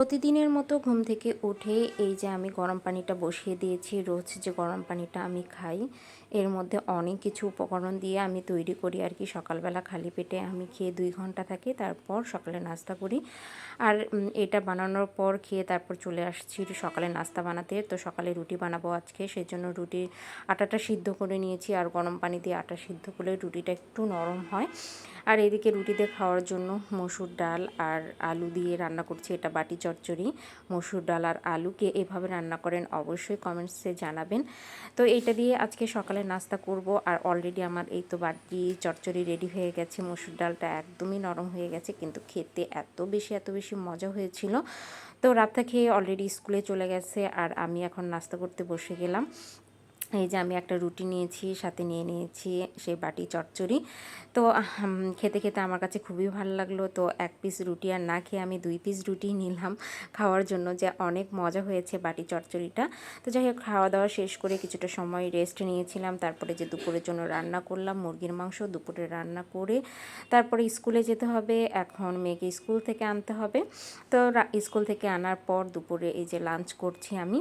প্রতিদিনের মতো ঘুম থেকে উঠে এই যে আমি গরম পানিটা বসিয়ে দিয়েছি, রোজ যে গরম পানিটা আমি খাই, এর মধ্যে অনেক কিছু উপকরণ দিয়ে আমি তৈরি করি আর কি। সকালবেলা খালি পেটে আমি খেয়ে দুই ঘণ্টা থাকি, তারপর সকালে নাস্তা করি। আর এটা বানানোর পর খেয়ে তারপর চলে আসছি সকালে নাস্তা বানাতে। তো সকালে রুটি বানাবো আজকে সেই জন্য রুটির আটাটা সিদ্ধ করে নিয়েছি আর গরম পানি দিয়ে আটা সিদ্ধ করলে রুটিটা একটু নরম হয়। আর এদিকে রুটিতে খাওয়ার জন্য মসুর ডাল আর আলু দিয়ে রান্না করছি, এটা বাটি চচ্চড়ি, মসুর ডাল আর আলুকে এভাবে রান্না করেন অবশ্যই কমেন্টসে জানাবেন। তো এইটা দিয়ে আজকে সকালে নাস্তা করব আর অলরেডি আমার এই তো বাটি চচ্চড়ি রেডি হয়ে গেছে, মসুর ডালটা একদমই নরম হয়ে গেছে কিন্তু খেতে এত বেশি এত বেশি মজা হয়েছিল। তো রাতটা খেয়ে অলরেডি স্কুলে চলে গেছে আর আমি এখন নাস্তা করতে বসে গেলাম। এই যে আমি একটা রুটি নিয়েছি, সাথে নিয়ে নিয়েছি, সেই বাটি চচ্চড়ি। তো খেতে খেতে আমার কাছে খুবই ভালো লাগল। তো এক পিস রুটি আর না খেয়ে আমি দুই পিস রুটি নিলাম খাওয়ার জন্য। যে অনেক মজা হয়েছে বাটি চচ্চড়িটা। তো যাই হোক, খাওয়া দাওয়া শেষ করে কিছুটা সময় রেস্ট নিয়েছিলাম। তারপরে যে দুপুরের জন্য রান্না করলাম, মুরগির মাংস দুপুরে রান্না করে তারপরে স্কুলে যেতে হবে। এখন মেয়েকে স্কুল থেকে আনতে হবে। তো স্কুল থেকে আনার পর দুপুরে এই যে লাঞ্চ করছি আমি।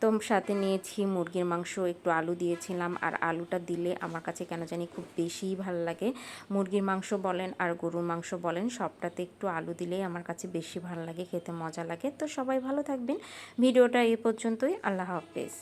তো সাথে নিয়েছি মুরগির মাংস একটু আলু দিয়েছিলাম আর আলুটা দিলে আমার কাছে কেন জানি খুব বেশিই ভালো লাগে। মুরগির মাংস বলেন আর গরুর মাংস বলেন, সবটাতে একটু আলু দিলেই আমার কাছে বেশি ভালো লাগে, খেতে মজা লাগে। তো সবাই ভালো থাকবেন। ভিডিওটা এ পর্যন্তই। আল্লাহ হাফেজ।